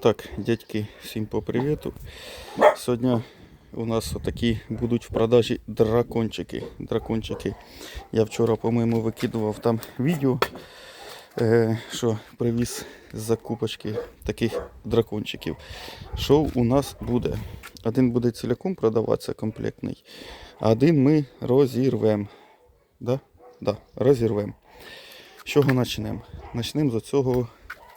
Так, дядьки, всім по привіту. Сьогодні у нас такі будуть в продажі дракончики. Дракончики. Я вчора, по-моєму, викидував там відео, е, що привіз з закупочки таких дракончиків. Що у нас буде? Один буде ціляком продаватися комплектний, а один ми розірвемо. Да? Да, розірвемо. З чого почнемо? Почнемо з цього,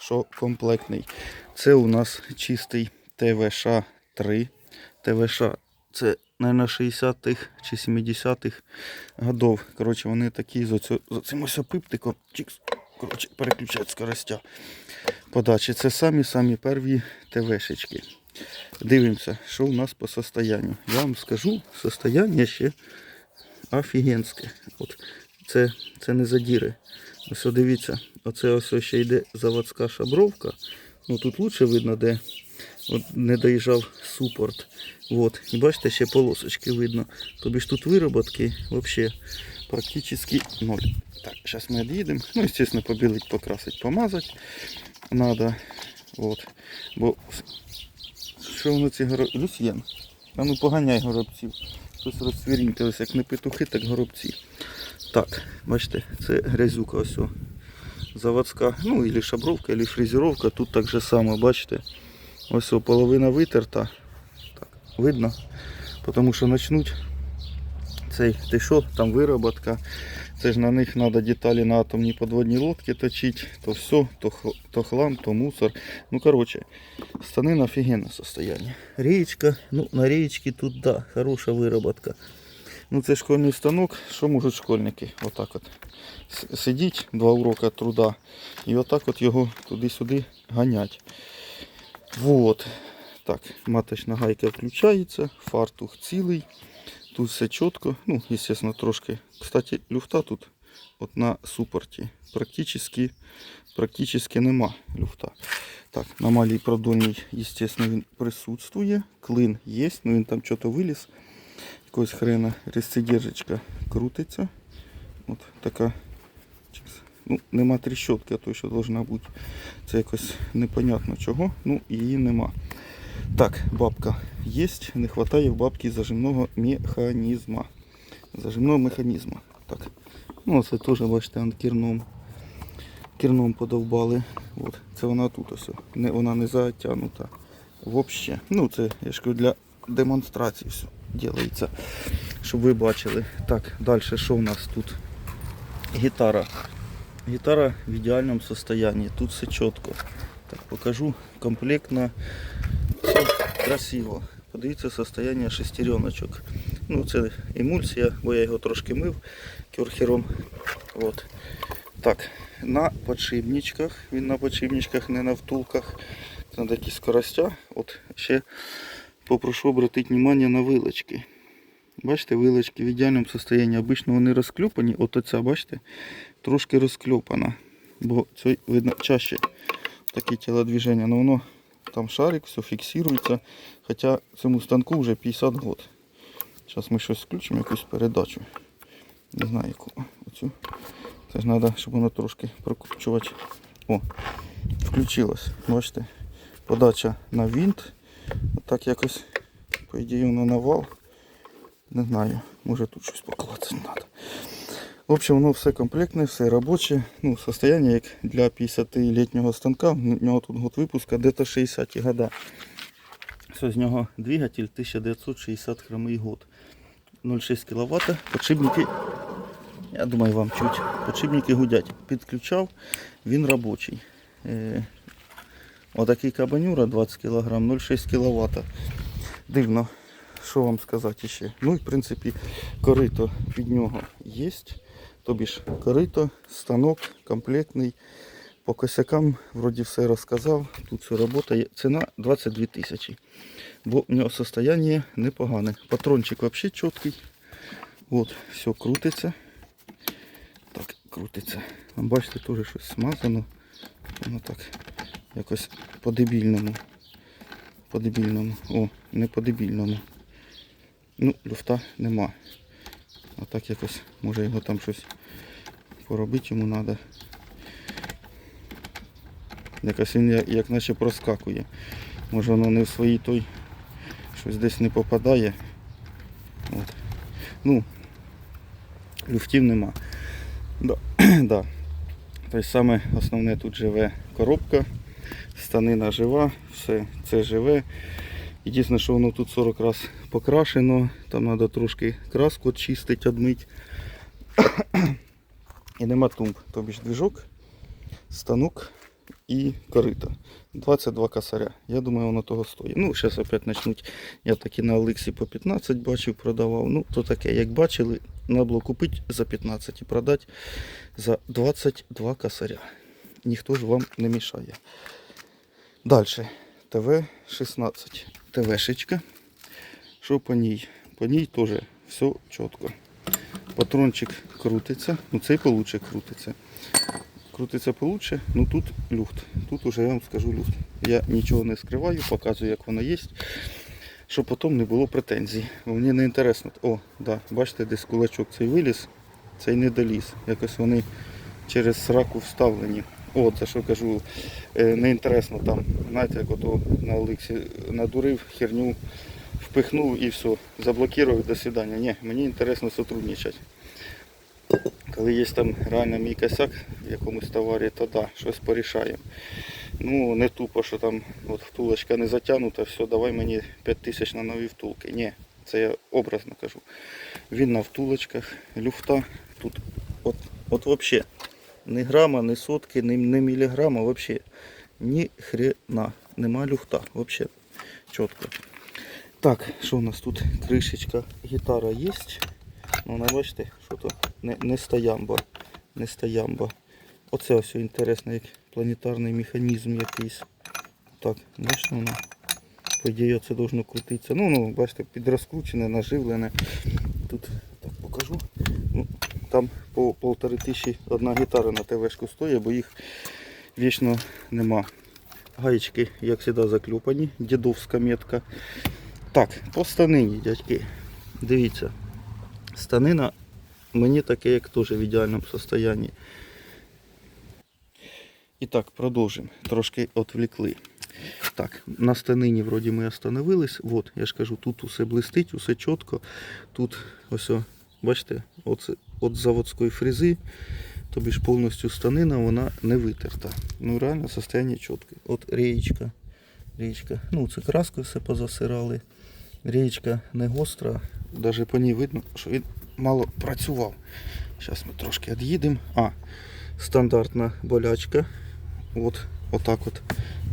що комплектний. Це у нас чистий ТВШ 3. ТВШ це, мабуть, 60-х чи 70-х годов. Коротше, вони такі з, оцю, з цим ось пиптиком. Коротше, переключають скоростя подачі. Це самі-самі перві ТВшечки. Дивимося, що у нас по состоянню. Я вам скажу, состояння ще офігенське. От це, це не задіри. Ось дивіться, оце ось ще йде заводська шабровка. Ну тут лучше видно, де от не доїжджав супорт. От. І бачите, ще полосочки видно. Тобі ж тут вироботки взагалі практично ноль. Так, зараз ми від'їдемо. Ну, звісно, побілить, покрасить, помазати. Надо. От. Бо що воно ці горобці? Люсьєн. А ну поганяй горобців. Щось розцвірінькалось, як не петухи, так горобці. Так, бачите, це грязюка ось. Заводська, ну или шабровка, или фрезеровка. Тут так же само, бачите. Ось половина витерта. Так, видно. Тому що почнуть цей ти що, там вироботка. Це ж на них треба деталі на атомні подводні лодки точити. То все, то, то хлам, то мусор. Ну коротше, станина офігенне состояние. Річка, ну на річці тут да, хороша вироботка. Ну це школьний станок, що можуть школьники? Отак от. Сидіть два уроки труда і отак от його туди-сюди ганять. Вот. Так, маточна гайка включається, фартух цілий. Тут все чітко. Ну, естественно, трошки. Кстати, люфта тут от на супорті. Практически, практически нема люфта. Так, на малій продольній, естественно, він присутствує. Клин є, ну він там що-то виліз. Якогось хрена ресцидержечка крутиться. От така. Ну, нема тріщотки, а то що должна бути. Це якось непонятно чого. Ну, її нема. Так, бабка є. Не вистачає в бабки зажимного механізму. Зажимного механізму. Так. Ну, це теж, бачите, керном. Керном подовбали. От. Це вона тут ось. Не, вона не затягнута. Вообще. Ну, це я ж кажу, для демонстрації все ділається. Щоб ви бачили. Так, далі що в нас тут? Гітара. Гітара в ідеальному состоянии. Тут все чітко. Так, покажу. Комплектно. Все красиво. Подивіться состояние шестереночок. Ну, це емульсія, бо я його трошки мив кюрхером. От. Так, на подшипничках. Він на подшипничках, не на втулках. Це на такі скоростя. От ще попрошу обратити внимание на вилочки. Бачите, вилочки в ідеальному состоянии. Обично вони розклюпані. От оця, бачите, трошки розклюпана. Бо це видно чаще такі тілодвіження. Но воно там шарик, все фіксується. Хоча цьому станку вже 50 год. Зараз ми щось включимо, якусь передачу. Не знаю яку. Оцю. Це ж треба, щоб воно трошки прокручувати. О, включилось. Бачите? Подача на винт. Так якось, по ідеї, воно на вал. Не знаю, може тут щось покласти треба. В общем, воно все комплектне, все робоче. Ну, состояние як для 50-літнього станка. У нього тут год випуска десь 60 года. Все з нього двигатель 1967 год. 0,6 кВт. Подшипники, я думаю, вам чуть. Подшипники гудять. Підключав, він робочий. Отакий кабанюра 20 кг, 0,6 кВт. Дивно, що вам сказати ще. Ну і в принципі корито під нього є. Тобі ж корито, станок комплектний. По косякам вроді все розказав. Тут все робота. Ціна 22 тисячі. Бо в нього состояние непогане. Патрончик взагалі чіткий. От, все крутиться. Так, крутиться. Бачите, теж щось смазано. Воно так якось по-дебільному. По-дебільному. О, не по-дебільному. Ну, люфта нема. А так якось, може його там щось поробити йому треба. Якось він як, наче проскакує. Може воно не в своїй той щось десь не попадає. От. Ну, люфтів нема. Да. да. Тобто саме основне тут живе коробка, станина жива, все це живе. Єдине, що воно тут 40 раз покрашено, там треба трошки краску очистити, одмити. І нема тумб, тобі ж движок, станок і корита. 22 косаря. Я думаю, воно того стоїть. Ну, зараз опять почнуть. Я таки на Олексі по 15 бачив, продавав. Ну, то таке, як бачили, треба було купити за 15 і продати за 22 косаря. Ніхто ж вам не мішає. Далі. ТВ-16. ТВшечка. Що по ній? По ній теж все чітко. Патрончик крутиться. Ну цей получше крутиться. Крутиться получше, ну тут люфт. Тут уже я вам скажу люфт. Я нічого не скриваю, показую, як воно є. Щоб потім не було претензій. Мені не інтересно. О, да, бачите, десь кулачок цей виліз, цей не доліз. Якось вони через сраку вставлені. О, це що кажу, е, не інтересно там. Знаєте, як ото на Олексі надурив, херню впихнув і все. Заблокував до свидання. Ні, мені інтересно сотрудничати. Коли є там реально мій косяк в якомусь товарі, то да, щось порішаємо. Ну, не тупо, що там от втулочка не затягнута, все, давай мені 5 тисяч на нові втулки. Ні, це я образно кажу. Він на втулочках, люфта. Тут от, от взагалі ні грама, ні сотки, ні, ні міліграма, взагалі ні хрена. Нема люфта, взагалі чітко. Так, що у нас тут? Кришечка, гітара є. Ну, вона, бачите, що то не, не стоямба. Не стоямба. Оце ось інтересно, як планетарний механізм якийсь. Так, бачите воно? По ідеї це должно крутитися. Ну, ну, бачите, підрозкручене, наживлене. Тут так покажу. Там по полтори тисячі одна гітара на ТВшку стоїть, бо їх вічно нема. Гаєчки, як завжди, заклюпані, дідовська метка. Так, по станині, дядьки. Дивіться. Станина мені таке, як теж в ідеальному стані. І так, продовжимо. Трошки відвлекли. Так, на станині вроді ми остановились. От, я ж кажу, тут усе блистить, усе чітко. Тут ось, бачите, оце, от заводської фрези, тобі ж повністю станина, вона не витерта. Ну реально состояние чітке. От рієчка. Рієчка. Ну, це краскою все позасирали. Рієчка не гостра, навіть по ній видно, що він мало працював. Зараз ми трошки від'їдемо. А, стандартна болячка. От, отак от,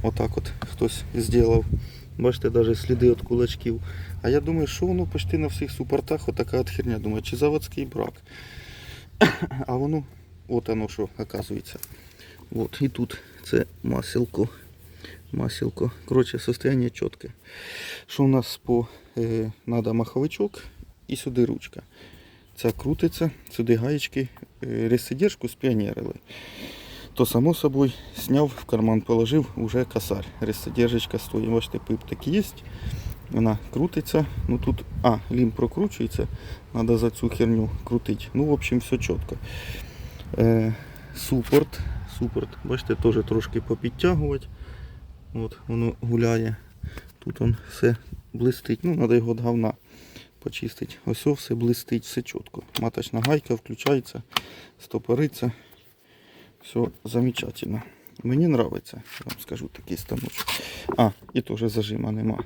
отак от хтось зробив. Бачите, навіть сліди від кулачків. А я думаю, що воно почти на всіх супортах отака от херня. Думаю, чи заводський брак. А воно, от воно що, оказується. От, і тут це маселко. Маселко. Коротше, состояние чітке. Що у нас по е, надо маховичок і сюди ручка. Ця крутиться, сюди гаєчки, е, ресидержку спіонерили. То само собою сняв, в карман положив, уже косарь. Ресидержечка стоїть. Бачите, пип такий є. Вона крутиться. Ну тут, а, лім прокручується. Треба за цю херню крутити. Ну, в общем, все чітко. Е, супорт. Супорт, бачите, теж трошки попідтягувати. От воно гуляє. Тут он все блистить. Ну, треба його від говна почистити. Ось все блистить, все чітко. Маточна гайка включається, стопориться. Все замечательно. Мені подобається, я вам скажу такий станочок. А, і теж зажима нема.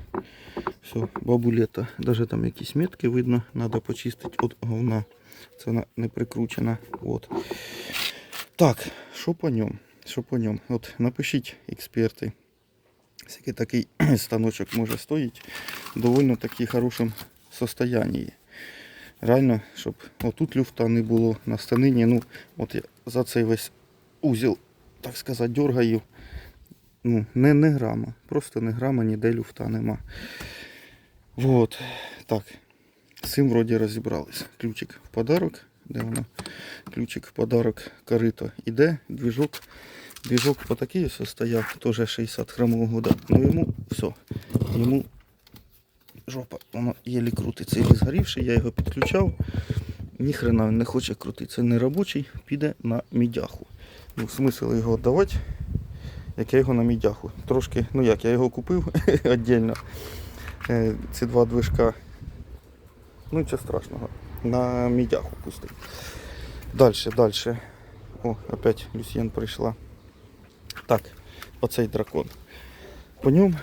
Все, бабулета. Навіть там якісь метки видно, треба почистити від говна. Це вона не прикручена. От. Так, що по ньому? Що по ньому? От напишіть, експерти. Скільки такий станочок може стоїть в довольно таки хорошому состоянии. Реально, щоб отут люфта не було на станині. Ну, от я за цей весь узіл, так сказати, дергаю. Ну, не, не грама. Просто не грама, ніде люфта нема. Вот. Так. З цим вроді розібрались. Ключик в подарок. Де воно? Ключик в подарок корито іде, двіжок. Двіжок по такий ось стояв, теж 60 грамового года. Ну йому все. Йому жопа, воно єлі крутиться, єлі згорівший, я його підключав. Ніхрена не хоче крутитися. Не робочий, піде на мідяху. Ну, смисл його віддавати. як я його на мідяху. Трошки, ну як, я його купив віддільно. Е, Ці два движка. Ну нічого страшного. На мідяху пустив. Дальше, дальше. О, опять Люсьєн прийшла. Так, оцей дракон. По ньому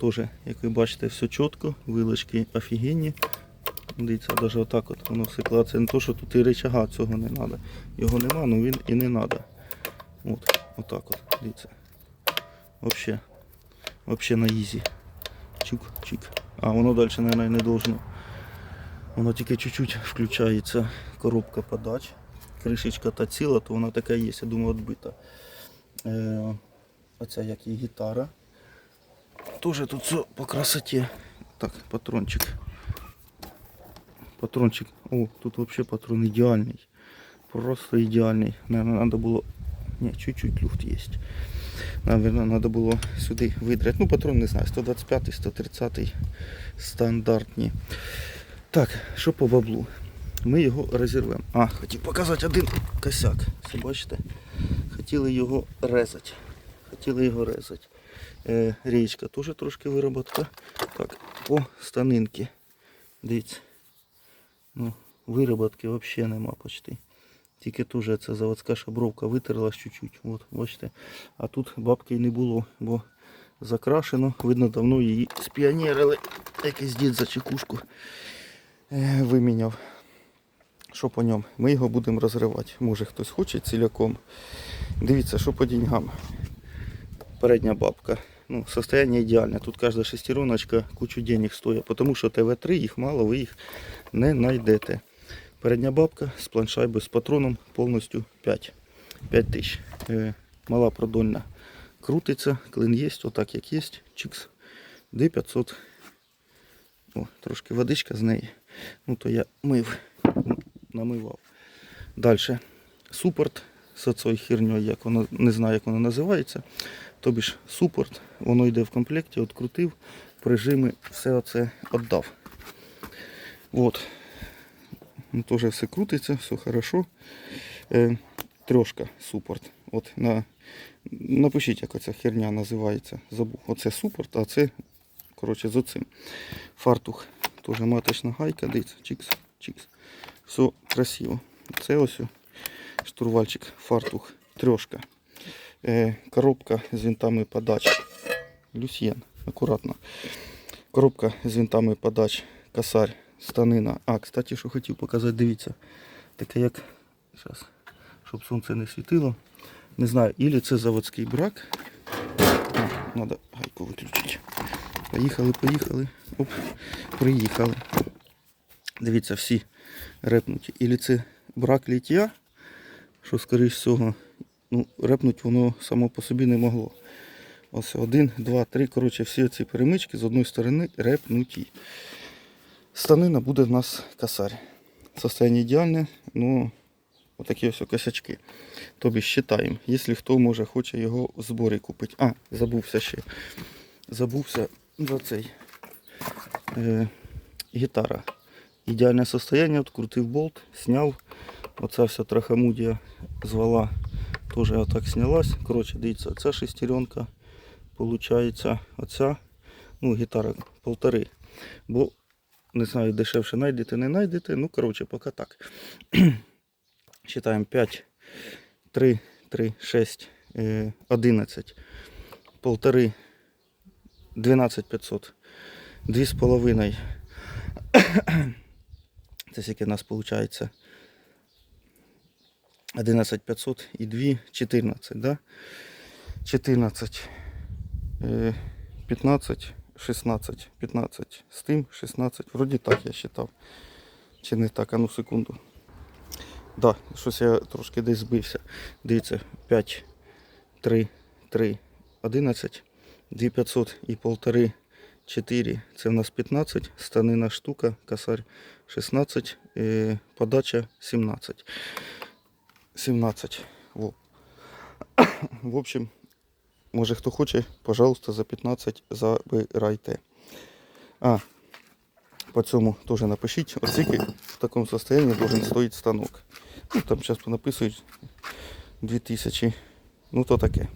теж, як ви бачите, все чітко, вилочки офігенні. Дивіться, навіть отак от воно все кладе. Не то, що тут і рычага цього не треба. Його нема, ну він і не треба. От, отак от, дивіться. Вообще, вообще на ізі. Чук, чик. А воно далі, мабуть, не должно. Воно тільки чуть-чуть включається коробка подач. Кришечка та ціла, то вона така є, я думаю, відбита. Е, оця як і гітара. Тоже тут все по красоті. Так, патрончик. Патрончик. О, тут вообще патрон ідеальний. Просто ідеальний. Наверное, надо було. Не, чуть-чуть люфт есть. Наверное, надо було сюди видрати. Ну, патрон не знаю, 125, 130 стандартні. Так, що по баблу? Ми його розірвемо. А, хотів показати один косяк. Все бачите? Хотіли його резати. Хотіли його резати. Е, річка теж трошки вироботка. Так, по станинки. Дивіться. Ну, вироботки взагалі нема почти. Тільки теж ця заводська шабровка витерлась чуть-чуть. От, бачите. А тут бабки й не було, бо закрашено. Видно, давно її спіонерили. Якийсь дід за чекушку е, виміняв. Що по ньому? Ми його будемо розривати. Може хтось хоче ціляком. Дивіться, що по деньгам. Передня бабка. Ну, состояние ідеальне. Тут кожна шестероночка кучу денег стоїть, тому що ТВ-3 їх мало, ви їх не знайдете. Передня бабка з планшайбою, з патроном повністю 5. 5 тисяч. Е, мала продольна. Крутиться, клин є, отак як є. Чикс. D500. О, трошки водичка з неї. Ну то я мив, намивав. Далі. Супорт з цією херньою, як воно, не знаю, як воно називається. Тобі ж супорт, воно йде в комплекті, відкрутив, прижими, все оце віддав. От. Ну, Теж все крутиться, все хорошо. Е, трошка супорт. От на, напишіть, як оця херня називається. Забув. Оце супорт, а це коротше, з оцим. Фартух. Теж маточна гайка, дивіться, чікс, чікс. Все красиво. Це ось штурвальчик, фартух, трьошка. Е, коробка з винтами подач. Люсьєн, акуратно. Коробка з винтами подач, косарь, станина. А, кстати, що хотів показати, дивіться. Таке як. Зараз, щоб сонце не світило. Не знаю, ілі це заводський брак. Треба гайку виключити. Поїхали, поїхали. Оп, приїхали. Дивіться, всі репнуті. Ілі це брак ліття, що, скоріш всього, ну, репнуть воно само по собі не могло. Ось один, два, три. Коротше, всі ці перемички з одної сторони репнуті. Станина буде в нас косарь. Состояние ідеальне, ну отакі ось косячки. Тобі считаємо, якщо хто може хоче його в зборі купити. А, забувся ще. Забувся за цей. Е, гітара. Ідеальне состояние, відкрутив болт, сняв. Оця вся трахамудія звала. Теж отак снялась. Коротше, дивіться, ця шестеренка. Получається, оця, ну, гітара полтори. Бо, не знаю, дешевше знайдете, не знайдете. Ну, коротше, поки так. Считаємо 5, 3, 3, 6, е, 11, полтори, 12 500, 2,5. Це скільки в нас виходить? 11 500 і 2, 14, да? 14, е, 15, 16, 15, з тим 16. Вроді так я считав. Чи не так, а ну секунду. Да, щось я трошки десь збився. Дивіться, 5, 3, 3, 11, 2500 і полтори 4. Це в нас 15, станина штука, косарь 16, е, подача 17. 17. Во. В общем, може хто хоче, пожалуйста, за 15 забирайте. А, по цьому теж напишіть, оскільки в такому состоянии должен стоїть станок. Ну, там зараз понаписують 2000. Ну то таке.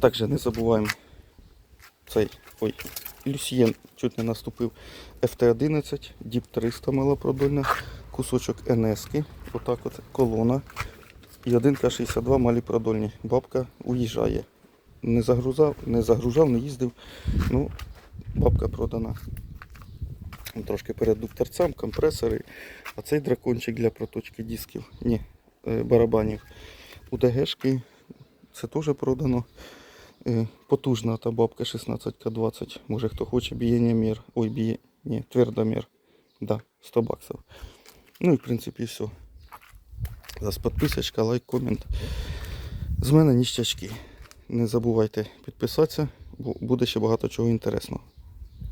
Також не забуваємо цей ой, Люсьєн чуть не наступив FT11, DIP 300 малопродольна, кусочок НСки, отак от колона. І 1К62 малі продольні. Бабка уїжджає. Не загрузав, не загружав, не їздив. Ну, бабка продана. Трошки передув торцям, компресори. А цей дракончик для проточки дисків. Ні, е, барабанів. УДГшки. Це теж продано. Е, Потужна та бабка 16К20. Може хто хоче, бієння мір. Ой, біє. Ні, твердомір. Да, 100 баксів. Ну і в принципі все. Зараз підписочка, лайк, комент. З мене ніщачки. Не забувайте підписатися, бо буде ще багато чого інтересного.